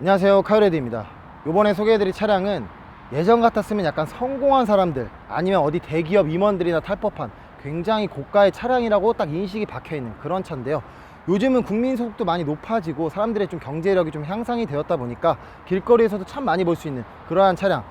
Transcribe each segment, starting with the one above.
안녕하세요 카이레드입니다. 이번에 소개해드릴 차량은 예전 같았으면 약간 성공한 사람들 아니면 어디 대기업 임원들이나 탈 법한 굉장히 고가의 차량이라고 딱 인식이 박혀 있는 그런 차인데요 요즘은 국민 소득도 많이 높아지고 사람들의 좀 경제력이 좀 향상이 되었다 보니까 길거리에서도 참 많이 볼 수 있는 그러한 차량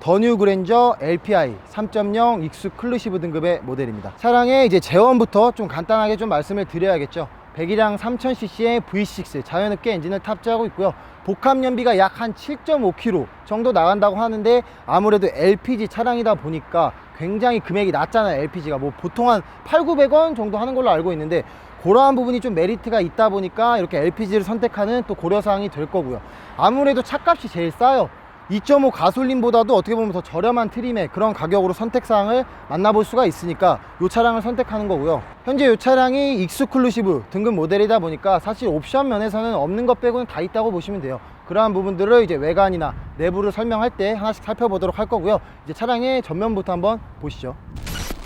더뉴 그랜저 LPI 3.0 익스 클루시브 등급의 모델입니다. 차량의 이제 재원부터 좀 간단하게 좀 말씀을 드려야겠죠. 배기량 3000cc의 V6 자연흡기 엔진을 탑재하고 있고요. 복합 연비가 약 한 7.5km 정도 나간다고 하는데 아무래도 LPG 차량이다 보니까 굉장히 금액이 낮잖아요. LPG가 뭐 보통 한 8, 900원 정도 하는 걸로 알고 있는데 그러한 부분이 좀 메리트가 있다 보니까 이렇게 LPG를 선택하는 또 고려사항이 될 거고요. 아무래도 차값이 제일 싸요. 2.5 가솔린보다도 어떻게 보면 더 저렴한 트림의 그런 가격으로 선택사항을 만나볼 수가 있으니까 이 차량을 선택하는 거고요. 현재 이 차량이 익스클루시브 등급 모델이다 보니까 사실 옵션 면에서는 없는 것 빼고는 다 있다고 보시면 돼요. 그러한 부분들을 이제 외관이나 내부를 설명할 때 하나씩 살펴보도록 할 거고요. 이제 차량의 전면부터 한번 보시죠.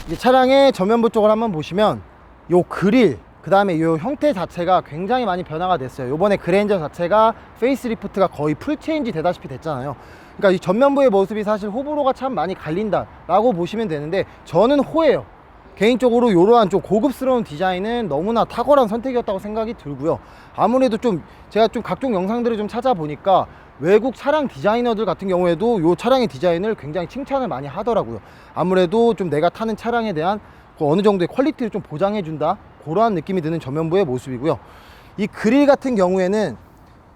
이제 차량의 전면부 쪽을 한번 보시면 요 그릴 그 다음에 요 형태 자체가 굉장히 많이 변화가 됐어요 요번에 그랜저 자체가 페이스리프트가 거의 풀체인지 되다시피 됐잖아요 그러니까 이 전면부의 모습이 사실 호불호가 참 많이 갈린다 라고 보시면 되는데 저는 호예요 개인적으로 이러한 좀 고급스러운 디자인은 너무나 탁월한 선택이었다고 생각이 들고요. 아무래도 좀 제가 좀 각종 영상들을 좀 찾아보니까 외국 차량 디자이너들 같은 경우에도 이 차량의 디자인을 굉장히 칭찬을 많이 하더라고요. 아무래도 좀 내가 타는 차량에 대한 그 어느 정도의 퀄리티를 좀 보장해 준다? 그러한 느낌이 드는 전면부의 모습이고요. 이 그릴 같은 경우에는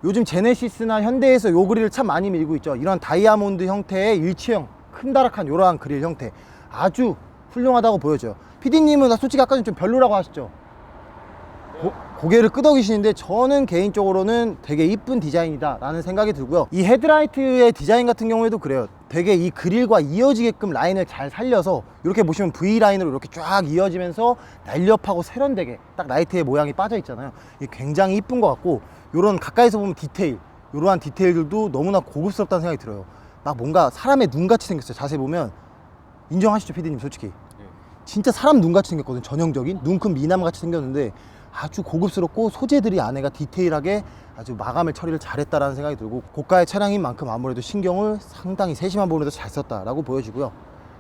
요즘 제네시스나 현대에서 요 그릴을 참 많이 밀고 있죠. 이런 다이아몬드 형태의 일체형 큰다락한 이러한 그릴 형태. 아주 훌륭하다고 보여져요 피디님은 솔직히 아까는 좀 별로라고 하셨죠? 고, 고개를 끄덕이시는데 저는 개인적으로는 되게 이쁜 디자인이다 라는 생각이 들고요. 이 헤드라이트의 디자인 같은 경우에도 그래요. 되게 이 그릴과 이어지게끔 라인을 잘 살려서 이렇게 보시면 V 라인으로 이렇게 쫙 이어지면서 날렵하고 세련되게 딱 라이트의 모양이 빠져 있잖아요. 이게 굉장히 이쁜 것 같고 이런 가까이서 보면 디테일 이러한 디테일들도 너무나 고급스럽다는 생각이 들어요. 막 뭔가 사람의 눈같이 생겼어요. 자세히 보면. 인정하시죠 피디님 솔직히 진짜 사람 눈같이 생겼거든 전형적인. 눈 큰 미남같이 생겼는데 아주 고급스럽고 소재들이 안에가 디테일하게 아주 마감을 처리를 잘했다라는 생각이 들고 고가의 차량인 만큼 아무래도 신경을 상당히 세심한 부분에서 잘 썼다라고 보여지고요.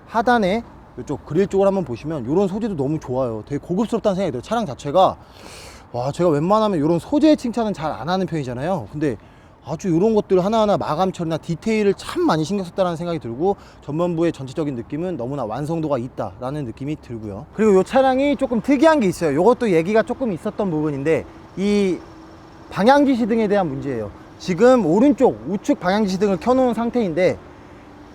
하단에 이쪽 그릴 쪽을 한번 보시면 이런 소재도 너무 좋아요. 되게 고급스럽다는 생각이 들어요. 차량 자체가. 와 제가 웬만하면 이런 소재 칭찬은 잘 안 하는 편이잖아요. 근데 아주 이런 것들 하나하나 마감 처리나 디테일을 참 많이 신경 썼다는 생각이 들고 전면부의 전체적인 느낌은 너무나 완성도가 있다라는 느낌이 들고요. 그리고 이 차량이 조금 특이한 게 있어요. 이것도 얘기가 조금 있었던 부분인데 이 방향지시 등에 대한 문제예요. 지금 오른쪽 우측 방향지시 등을 켜놓은 상태인데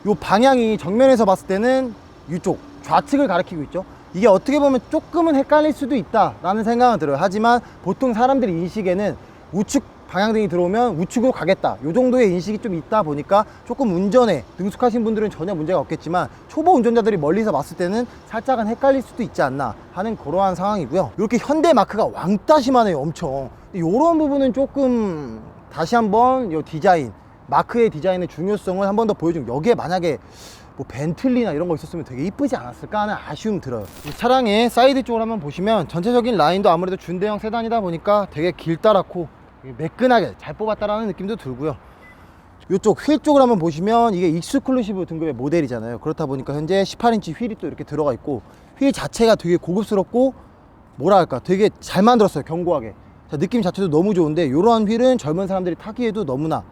이 방향이 정면에서 봤을 때는 이쪽 좌측을 가리키고 있죠. 이게 어떻게 보면 조금은 헷갈릴 수도 있다라는 생각은 들어요. 하지만 보통 사람들이 인식에는 우측 방향등이 들어오면 우측으로 가겠다. 요 정도의 인식이 좀 있다 보니까 조금 운전에 능숙하신 분들은 전혀 문제가 없겠지만 초보 운전자들이 멀리서 봤을 때는 살짝은 헷갈릴 수도 있지 않나 하는 그러한 상황이고요. 이렇게 현대 마크가 왕따심하네요, 엄청. 이런 부분은 조금 다시 한번 이 디자인, 마크의 디자인의 중요성을 한 번 더 보여준 여기에 만약에 뭐 벤틀리나 이런 거 있었으면 되게 이쁘지 않았을까 하는 아쉬움 들어요 이 차량의 사이드 쪽을 한번 보시면 전체적인 라인도 아무래도 준대형 세단이다 보니까 되게 길다랗고 매끈하게 잘 뽑았다라는 느낌도 들고요. 이쪽 휠 쪽을 한번 보시면 이게 익스클루시브 등급의 모델이잖아요. 그렇다 보니까 현재 18인치 휠이 또 이렇게 들어가 있고 휠 자체가 되게 고급스럽고 뭐라 할까? 되게 잘 만들었어요 견고하게. 자, 느낌 자체도 너무 좋은데 이러한 휠은 젊은 사람들이 타기에도 너무나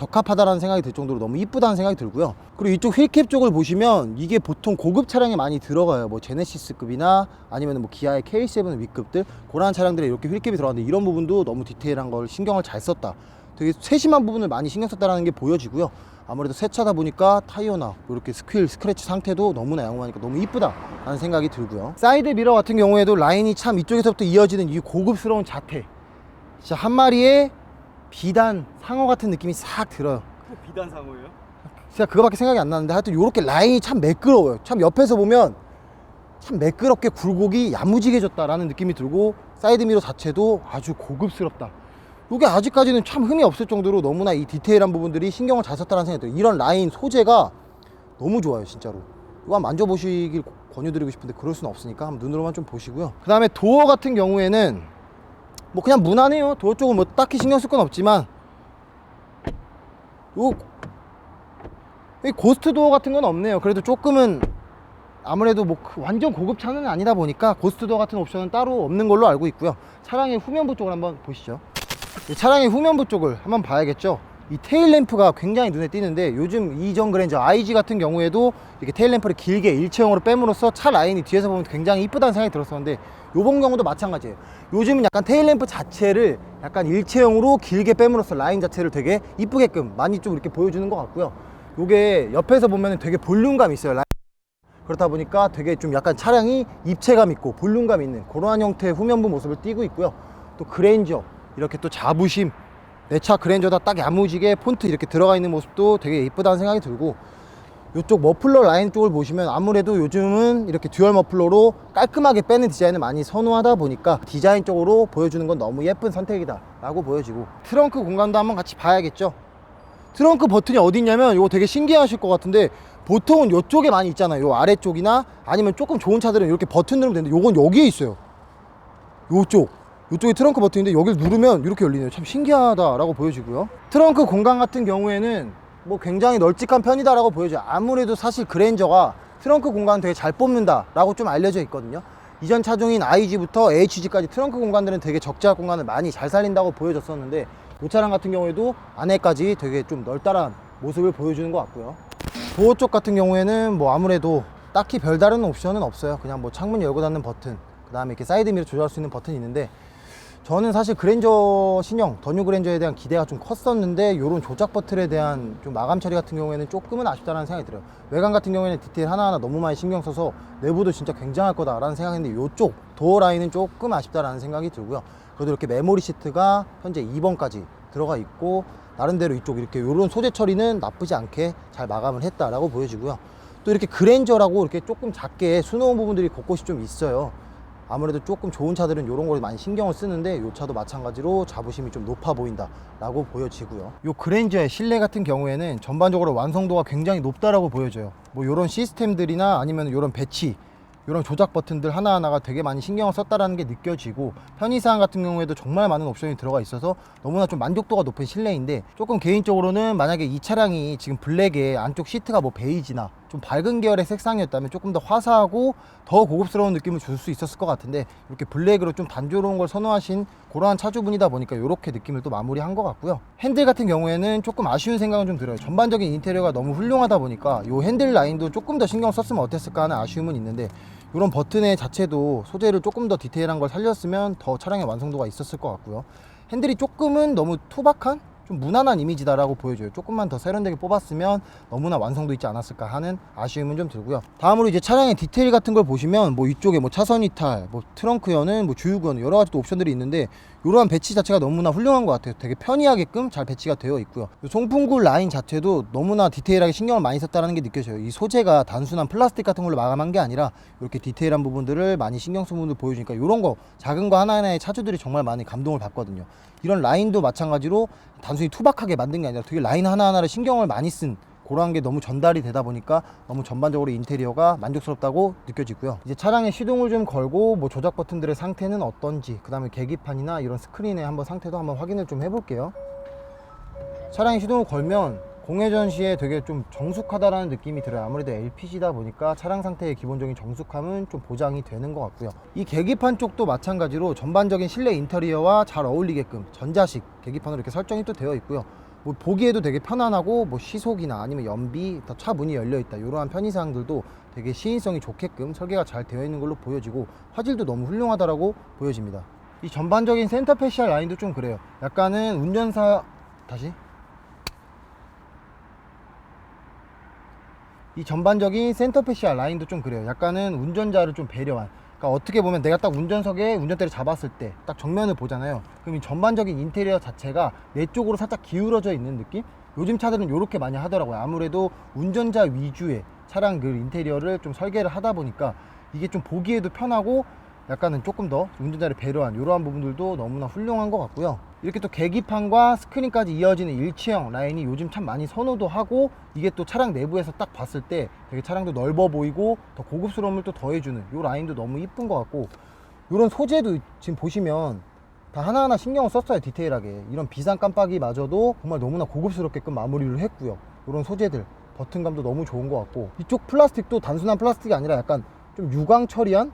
적합하다라는 생각이 들 정도로 너무 이쁘다는 생각이 들고요. 그리고 이쪽 휠캡 쪽을 보시면 이게 보통 고급 차량에 많이 들어가요. 뭐 제네시스급이나 아니면 뭐 기아의 K7 윗급들 그런 차량들에 이렇게 휠캡이 들어가는데 이런 부분도 너무 디테일한 걸 신경을 잘 썼다. 되게 세심한 부분을 많이 신경 썼다는 게 보여지고요. 아무래도 새 차다 보니까 타이어나 이렇게 스퀴ල්, 스크래치 상태도 너무나 양호하니까 너무 이쁘다라는 생각이 들고요. 사이드 미러 같은 경우에도 라인이 참 이쪽에서부터 이어지는 이 고급스러운 자태. 진짜 한 마리의 비단 상어 같은 느낌이 싹 들어요. 비단 상호예요? 제가 그거밖에 생각이 안 나는데 하여튼 이렇게 라인이 참 매끄러워요. 참 옆에서 보면 참 매끄럽게 굴곡이 야무지게 졌다라는 느낌이 들고 사이드 미러 자체도 아주 고급스럽다. 이게 아직까지는 참 흠이 없을 정도로 너무나 이 디테일한 부분들이 신경을 잘 썼다는 생각이 들어요. 이런 라인 소재가 너무 좋아요, 진짜로. 이거 한번 만져보시길 권유드리고 싶은데 그럴 수는 없으니까 한번 눈으로만 좀 보시고요. 그 다음에 도어 같은 경우에는 뭐 그냥 무난해요. 도어 쪽은 뭐 딱히 신경 쓸 건 없지만 요이 고스트 도어 같은 건 없네요. 그래도 조금은 아무래도 뭐그 완전 고급 차는 아니다 보니까 고스트 도어 같은 옵션은 따로 없는 걸로 알고 있고요. 차량의 후면부 쪽을 한번 보시죠. 이 차량의 후면부 쪽을 한번 봐야겠죠. 이 테일 램프가 굉장히 눈에 띄는데 요즘 이전 그랜저 IG 같은 경우에도 이렇게 테일 램프를 길게 일체형으로 뺨으로써 차 라인이 뒤에서 보면 굉장히 이쁘다는 생각이 들었었는데 요번 경우도 마찬가지예요. 요즘은 약간 테일 램프 자체를 약간 일체형으로 길게 뺨으로써 라인 자체를 되게 이쁘게끔 많이 좀 이렇게 보여주는 것 같고요. 요게 옆에서 보면 되게 볼륨감 있어요. 라인 그렇다 보니까 되게 좀 약간 차량이 입체감 있고 볼륨감 있는 그러한 형태의 후면부 모습을 띠고 있고요. 또 그랜저 이렇게 또 자부심 내 차 그랜저다 딱 야무지게 폰트 이렇게 들어가 있는 모습도 되게 이쁘다는 생각이 들고 이쪽 머플러 라인 쪽을 보시면 아무래도 요즘은 이렇게 듀얼 머플러로 깔끔하게 빼는 디자인을 많이 선호하다 보니까 디자인적으로 보여주는 건 너무 예쁜 선택이다 라고 보여지고 트렁크 공간도 한번 같이 봐야겠죠? 트렁크 버튼이 어디 있냐면 이거 되게 신기하실 것 같은데 보통은 이쪽에 많이 있잖아요. 요 아래쪽이나 아니면 조금 좋은 차들은 이렇게 버튼 누르면 되는데 요건 여기에 있어요. 요쪽 요쪽에 트렁크 버튼인데 여기를 누르면 이렇게 열리네요. 참 신기하다라고 보여지고요. 트렁크 공간 같은 경우에는 뭐 굉장히 널찍한 편이다라고 보여져요. 아무래도 사실 그랜저가 트렁크 공간 되게 잘 뽑는다라고 좀 알려져 있거든요. 이전 차종인 IG부터 HG까지 트렁크 공간들은 되게 적재할 공간을 많이 잘 살린다고 보여졌었는데 이 차량 같은 경우에도 안에까지 되게 좀 널따란 모습을 보여주는 것 같고요. 도어 쪽 같은 경우에는 뭐 아무래도 딱히 별다른 옵션은 없어요. 그냥 뭐 창문 열고 닫는 버튼 그 다음에 이렇게 사이드 미러 조절할 수 있는 버튼이 있는데 저는 사실 그랜저 신형 더뉴 그랜저에 대한 기대가 좀 컸었는데 이런 조작 버튼에 대한 좀 마감 처리 같은 경우에는 조금은 아쉽다는 생각이 들어요. 외관 같은 경우에는 디테일 하나하나 너무 많이 신경 써서 내부도 진짜 굉장할 거다라는 생각했는데 이쪽 도어 라인은 조금 아쉽다라는 생각이 들고요. 그래도 이렇게 메모리 시트가 현재 2번까지 들어가 있고 나름대로 이쪽 이렇게 이런 소재 처리는 나쁘지 않게 잘 마감을 했다라고 보여지고요. 또 이렇게 그랜저라고 이렇게 조금 작게 수놓은 부분들이 곳곳이 좀 있어요 아무래도 조금 좋은 차들은 이런 걸 많이 신경을 쓰는데 이 차도 마찬가지로 자부심이 좀 높아 보인다 라고 보여지고요. 이 그랜저의 실내 같은 경우에는 전반적으로 완성도가 굉장히 높다라고 보여져요. 뭐 이런 시스템들이나 아니면 이런 배치 이런 조작 버튼들 하나하나가 되게 많이 신경을 썼다라는 게 느껴지고 편의사항 같은 경우에도 정말 많은 옵션이 들어가 있어서 너무나 좀 만족도가 높은 실내인데 조금 개인적으로는 만약에 이 차량이 지금 블랙에 안쪽 시트가 뭐 베이지나 좀 밝은 계열의 색상이었다면 조금 더 화사하고 더 고급스러운 느낌을 줄 수 있었을 것 같은데 이렇게 블랙으로 좀 단조로운 걸 선호하신 그러한 차주분이다 보니까 이렇게 느낌을 또 마무리한 것 같고요. 핸들 같은 경우에는 조금 아쉬운 생각은 좀 들어요. 전반적인 인테리어가 너무 훌륭하다 보니까 이 핸들 라인도 조금 더 신경 썼으면 어땠을까 하는 아쉬움은 있는데 이런 버튼의 자체도 소재를 조금 더 디테일한 걸 살렸으면 더 차량의 완성도가 있었을 것 같고요. 핸들이 조금은 너무 투박한 좀 무난한 이미지다라고 보여줘요. 조금만 더 세련되게 뽑았으면 너무나 완성도 있지 않았을까 하는 아쉬움은 좀 들고요. 다음으로 이제 차량의 디테일 같은 걸 보시면 뭐 이쪽에 뭐 차선 이탈, 뭐 트렁크 여는, 뭐 주유구 여는 여러 가지 또 옵션들이 있는데 이러한 배치 자체가 너무나 훌륭한 것 같아요. 되게 편리하게끔 잘 배치가 되어 있고요. 이 송풍구 라인 자체도 너무나 디테일하게 신경을 많이 썼다는 게 느껴져요. 이 소재가 단순한 플라스틱 같은 걸로 마감한 게 아니라 이렇게 디테일한 부분들을 많이 신경 쓴 부분들 보여주니까 이런 거 작은 거 하나하나의 차주들이 정말 많이 감동을 받거든요. 이런 라인도 마찬가지로 단순히 투박하게 만든 게 아니라 되게 라인 하나하나를 신경을 많이 쓴 그러한 게 너무 전달이 되다 보니까 너무 전반적으로 인테리어가 만족스럽다고 느껴지고요. 이제 차량에 시동을 좀 걸고 뭐 조작 버튼들의 상태는 어떤지, 그 다음에 계기판이나 이런 스크린의 한번 상태도 한번 확인을 좀 해볼게요. 차량에 시동을 걸면 공회전 시에 되게 좀 정숙하다라는 느낌이 들어요. 아무래도 LPG다 보니까 차량 상태의 기본적인 정숙함은 좀 보장이 되는 것 같고요. 이 계기판 쪽도 마찬가지로 전반적인 실내 인테리어와 잘 어울리게끔 전자식 계기판으로 이렇게 설정이 또 되어 있고요. 뭐 보기에도 되게 편안하고 뭐 시속이나 아니면 연비, 더차 문이 열려 있다 이러한 편의사항들도 되게 시인성이 좋게끔 설계가 잘 되어 있는 걸로 보여지고 화질도 너무 훌륭하다라고 보여집니다. 이 전반적인 센터 패시알 라인도 좀 그래요. 약간은 운전사 다시 이 전반적인 센터 패시아 라인도 좀 그래요. 약간은 운전자를 좀 배려한. 그러니까 어떻게 보면 내가 딱 운전석에 운전대를 잡았을 때 딱 정면을 보잖아요. 그럼 이 전반적인 인테리어 자체가 내 쪽으로 살짝 기울어져 있는 느낌? 요즘 차들은 이렇게 많이 하더라고요. 아무래도 운전자 위주의 차량 그 인테리어를 좀 설계를 하다 보니까 이게 좀 보기에도 편하고 약간은 조금 더 운전자를 배려한 이러한 부분들도 너무나 훌륭한 것 같고요. 이렇게 또 계기판과 스크린까지 이어지는 일체형 라인이 요즘 참 많이 선호도 하고 이게 또 차량 내부에서 딱 봤을 때 되게 차량도 넓어 보이고 더 고급스러움을 또 더해주는 이 라인도 너무 이쁜 것 같고 이런 소재도 지금 보시면 다 하나하나 신경을 썼어요 디테일하게 이런 비상 깜빡이마저도 정말 너무나 고급스럽게끔 마무리를 했고요 이런 소재들 버튼감도 너무 좋은 것 같고 이쪽 플라스틱도 단순한 플라스틱이 아니라 약간 좀 유광 처리한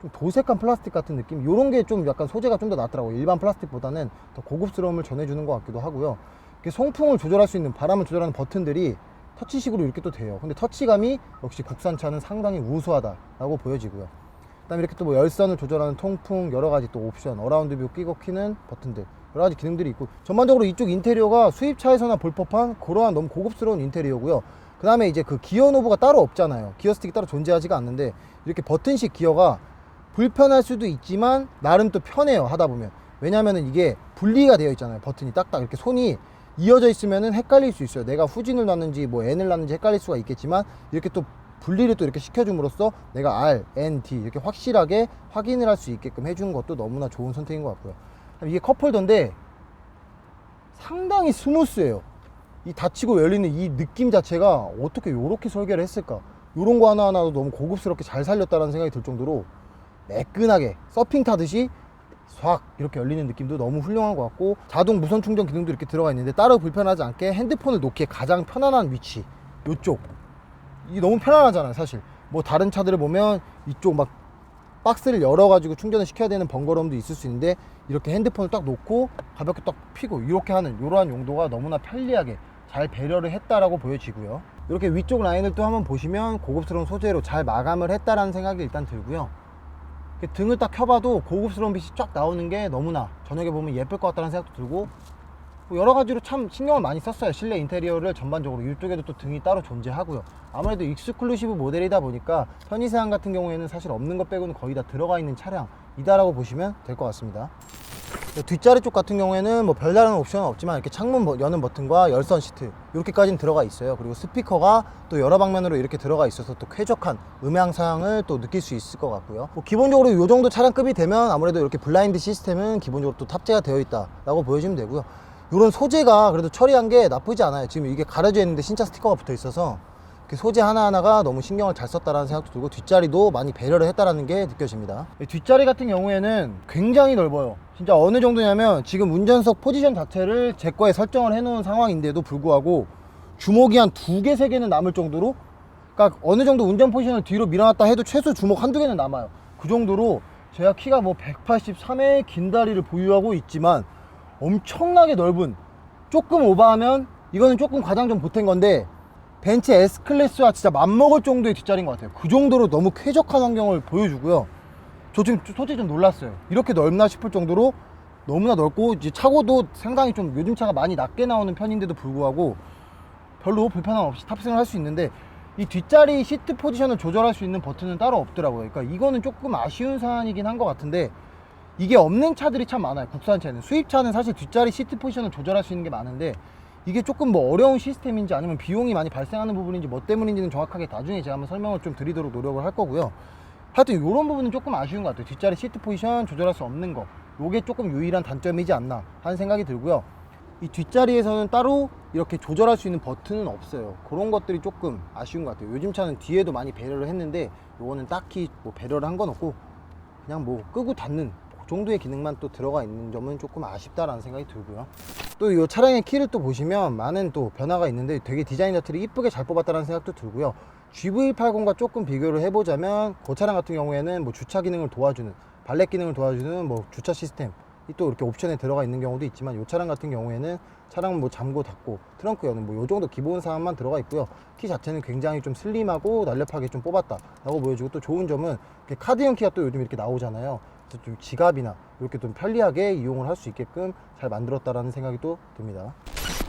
좀 도색한 플라스틱 같은 느낌? 이런 게 좀 약간 소재가 좀 더 낫더라고요. 일반 플라스틱보다는 더 고급스러움을 전해주는 것 같기도 하고요. 송풍을 조절할 수 있는 바람을 조절하는 버튼들이 터치식으로 이렇게 또 돼요. 근데 터치감이 역시 국산차는 상당히 우수하다라고 보여지고요. 그 다음에 이렇게 또 뭐 열선을 조절하는 통풍 여러 가지 또 옵션 어라운드 뷰 끼고 키는 버튼들 여러 가지 기능들이 있고 전반적으로 이쪽 인테리어가 수입차에서나 볼 법한 그러한 너무 고급스러운 인테리어고요. 그 다음에 이제 그 기어 노브가 따로 없잖아요. 기어 스틱이 따로 존재하지가 않는데 이렇게 버튼식 기어가 불편할 수도 있지만 나름 또 편해요 하다 보면. 왜냐면은 이게 분리가 되어 있잖아요 버튼이 딱딱. 이렇게 손이 이어져 있으면은 헷갈릴 수 있어요. 내가 후진을 놨는지 뭐 N을 놨는지 헷갈릴 수가 있겠지만 이렇게 또 분리를 또 이렇게 시켜줌으로써 내가 R, N, D 이렇게 확실하게 확인을 할 수 있게끔 해주는 것도 너무나 좋은 선택인 것 같고요. 이게 컵홀더인데 상당히 스무스해요. 이 닫히고 열리는 이 느낌 자체가 어떻게 이렇게 설계를 했을까? 이런 거 하나하나도 너무 고급스럽게 잘 살렸다는 생각이 들 정도로 매끈하게 서핑 타듯이 싹 이렇게 열리는 느낌도 너무 훌륭한 것 같고 자동 무선 충전 기능도 이렇게 들어가 있는데 따로 불편하지 않게 핸드폰을 놓기에 가장 편안한 위치. 요쪽. 이게 너무 편안하잖아요 사실. 뭐 다른 차들을 보면 이쪽 막 박스를 열어가지고 충전을 시켜야 되는 번거로움도 있을 수 있는데 이렇게 핸드폰을 딱 놓고 가볍게 딱 피고 이렇게 하는 이러한 용도가 너무나 편리하게 잘 배려를 했다라고 보여지고요. 이렇게 위쪽 라인을 또 한번 보시면 고급스러운 소재로 잘 마감을 했다라는 생각이 일단 들고요 등을 딱 켜봐도 고급스러운 빛이 쫙 나오는 게 너무나 저녁에 보면 예쁠 것 같다는 생각도 들고 뭐 여러 가지로 참 신경을 많이 썼어요. 실내 인테리어를 전반적으로 이쪽에도 또 등이 따로 존재하고요. 아무래도 익스클루시브 모델이다 보니까 편의사양 같은 경우에는 사실 없는 것 빼고는 거의 다 들어가 있는 차량이다라고 보시면 될 것 같습니다 뒷자리 쪽 같은 경우에는 뭐 별다른 옵션은 없지만 이렇게 창문 버- 여는 버튼과 열선 시트 이렇게까지는 들어가 있어요. 그리고 스피커가 또 여러 방면으로 이렇게 들어가 있어서 또 쾌적한 음향 사양을 또 느낄 수 있을 것 같고요. 뭐 기본적으로 이 정도 차량급이 되면 아무래도 이렇게 블라인드 시스템은 기본적으로 또 탑재가 되어 있다라고 보여지면 되고요. 이런 소재가 그래도 처리한 게 나쁘지 않아요. 지금 이게 가려져 있는데 신차 스티커가 붙어 있어서 소재 하나하나가 너무 신경을 잘 썼다라는 생각도 들고 뒷자리도 많이 배려를 했다라는 게 느껴집니다. 이 뒷자리 같은 경우에는 굉장히 넓어요. 진짜 어느 정도냐면 지금 운전석 포지션 자체를 제 거에 설정을 해 놓은 상황인데도 불구하고 주먹이 한 두 개, 세 개는 남을 정도로 그러니까 어느 정도 운전 포지션을 뒤로 밀어놨다 해도 최소 주먹 한두 개는 남아요. 그 정도로 제가 키가 뭐 183의 긴 다리를 보유하고 있지만 엄청나게 넓은 조금 오버하면 이거는 조금 과장 좀 보탠 건데 벤츠 S클래스와 진짜 맞먹을 정도의 뒷자리인 것 같아요. 그 정도로 너무 쾌적한 환경을 보여주고요. 저 지금 솔직히 좀 놀랐어요. 이렇게 넓나 싶을 정도로 너무나 넓고 이제 차고도 상당히 좀 요즘 차가 많이 낮게 나오는 편인데도 불구하고 별로 불편함 없이 탑승을 할 수 있는데 이 뒷자리 시트 포지션을 조절할 수 있는 버튼은 따로 없더라고요. 그러니까 이거는 조금 아쉬운 사안이긴 한 것 같은데 이게 없는 차들이 참 많아요. 국산차는. 수입차는 사실 뒷자리 시트 포지션을 조절할 수 있는 게 많은데 이게 조금 뭐 어려운 시스템인지 아니면 비용이 많이 발생하는 부분인지 뭐 때문인지는 정확하게 나중에 제가 한번 설명을 좀 드리도록 노력을 할 거고요. 하여튼 이런 부분은 조금 아쉬운 것 같아요. 뒷자리 시트 포지션 조절할 수 없는 거. 요게 조금 유일한 단점이지 않나 하는 생각이 들고요. 이 뒷자리에서는 따로 이렇게 조절할 수 있는 버튼은 없어요. 그런 것들이 조금 아쉬운 것 같아요. 요즘 차는 뒤에도 많이 배려를 했는데 요거는 딱히 뭐 배려를 한 건 없고 그냥 뭐 끄고 닫는 그 정도의 기능만 또 들어가 있는 점은 조금 아쉽다라는 생각이 들고요. 또 이 차량의 키를 또 보시면 많은 또 변화가 있는데 되게 디자인 자체를 이쁘게 잘 뽑았다는 생각도 들고요. GV80과 조금 비교를 해보자면 그 차량 같은 경우에는 뭐 주차 기능을 도와주는 발렛 기능을 도와주는 뭐 주차 시스템 이또 이렇게 옵션에 들어가 있는 경우도 있지만 이 차량 같은 경우에는 차량 뭐 잠고 닫고 트렁크 여는 뭐요 정도 기본 사항만 들어가 있고요. 키 자체는 굉장히 좀 슬림하고 날렵하게 좀 뽑았다 라고 보여주고 또 좋은 점은 카드형 키가 또 요즘 이렇게 나오잖아요 좀 지갑이나 이렇게 좀 편리하게 이용을 할 수 있게끔 잘 만들었다라는 생각이 또 듭니다.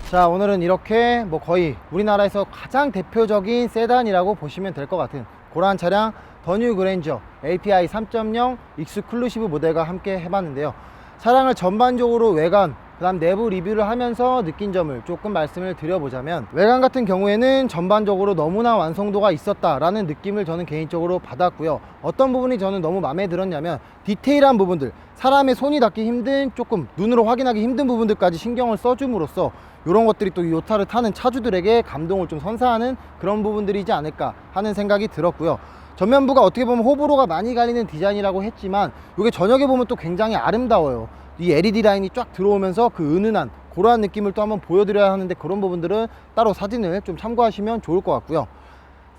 자 오늘은 이렇게 뭐 거의 우리나라에서 가장 대표적인 세단이라고 보시면 될 것 같은 그러한 차량 더뉴 그랜저 API 3.0 익스클루시브 모델과 함께 해봤는데요. 차량을 전반적으로 외관 그 다음 내부 리뷰를 하면서 느낀 점을 조금 말씀을 드려보자면 외관 같은 경우에는 전반적으로 너무나 완성도가 있었다라는 느낌을 저는 개인적으로 받았고요 어떤 부분이 저는 너무 마음에 들었냐면 디테일한 부분들 사람의 손이 닿기 힘든 조금 눈으로 확인하기 힘든 부분들까지 신경을 써줌으로써 이런 것들이 또 요타를 타는 차주들에게 감동을 좀 선사하는 그런 부분들이지 않을까 하는 생각이 들었고요 전면부가 어떻게 보면 호불호가 많이 갈리는 디자인이라고 했지만 이게 저녁에 보면 또 굉장히 아름다워요. 이 LED 라인이 쫙 들어오면서 그 은은한 그러한 느낌을 또 한번 보여드려야 하는데 그런 부분들은 따로 사진을 좀 참고하시면 좋을 것 같고요.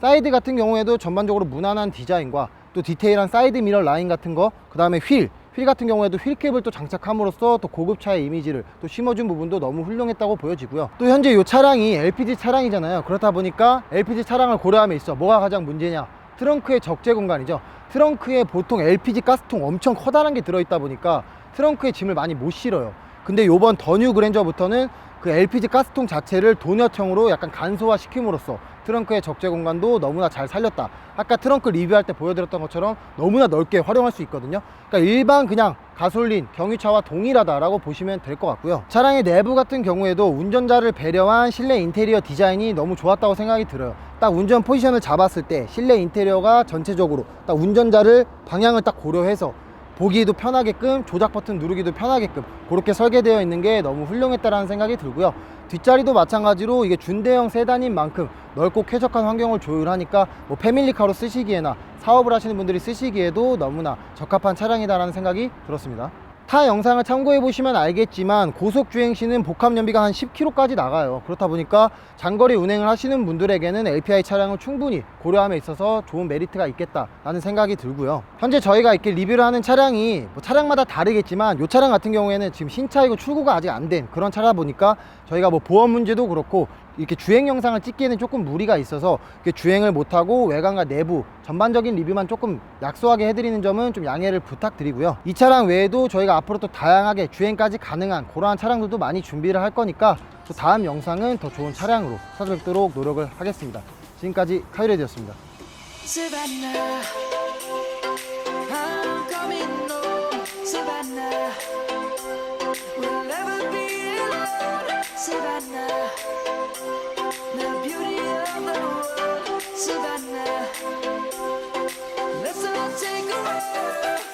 사이드 같은 경우에도 전반적으로 무난한 디자인과 또 디테일한 사이드 미러 라인 같은 거, 그 다음에 휠, 휠 같은 경우에도 휠캡을 또 장착함으로써 또 고급차의 이미지를 또 심어준 부분도 너무 훌륭했다고 보여지고요. 또 현재 이 차량이 LPG 차량이잖아요. 그렇다 보니까 LPG 차량을 고려함에 있어 뭐가 가장 문제냐? 트렁크의 적재 공간이죠. 트렁크에 보통 LPG 가스통 엄청 커다란 게 들어있다 보니까 트렁크에 짐을 많이 못 실어요. 근데 요번 더 뉴 그랜저부터는 그 LPG 가스통 자체를 도넛형으로 약간 간소화 시킴으로써 트렁크의 적재 공간도 너무나 잘 살렸다. 아까 트렁크 리뷰할 때 보여드렸던 것처럼 너무나 넓게 활용할 수 있거든요. 그러니까 일반 그냥 가솔린, 경유차와 동일하다라고 보시면 될 것 같고요. 차량의 내부 같은 경우에도 운전자를 배려한 실내 인테리어 디자인이 너무 좋았다고 생각이 들어요. 딱 운전 포지션을 잡았을 때 실내 인테리어가 전체적으로 딱 운전자를 방향을 딱 고려해서 보기도 편하게끔 조작 버튼 누르기도 편하게끔 그렇게 설계되어 있는 게 너무 훌륭했다라는 생각이 들고요. 뒷자리도 마찬가지로 이게 준대형 세단인 만큼 넓고 쾌적한 환경을 조율하니까 뭐 패밀리카로 쓰시기에나 사업을 하시는 분들이 쓰시기에도 너무나 적합한 차량이다라는 생각이 들었습니다. 타 영상을 참고해 보시면 알겠지만 고속 주행 시는 복합 연비가 한 10km까지 나가요. 그렇다 보니까 장거리 운행을 하시는 분들에게는 LPI 차량을 충분히 고려함에 있어서 좋은 메리트가 있겠다라는 생각이 들고요. 현재 저희가 이렇게 리뷰를 하는 차량이 뭐 차량마다 다르겠지만 이 차량 같은 경우에는 지금 신차이고 출고가 아직 안 된 그런 차라 보니까 저희가 뭐 보험 문제도 그렇고 이렇게 주행 영상을 찍기에는 조금 무리가 있어서 주행을 못하고 외관과 내부 전반적인 리뷰만 조금 약소하게 해드리는 점은 좀 양해를 부탁드리고요. 이 차량 외에도 저희가 앞으로 또 다양하게 주행까지 가능한 그러한 차량들도 많이 준비를 할 거니까 또 다음 영상은 더 좋은 차량으로 찾아뵙도록 노력을 하겠습니다. 지금까지 카이레드였습니다. Savannah, I'm coming home, Savannah. Savannah, the beauty of the world, Savannah. Let's all take a ride.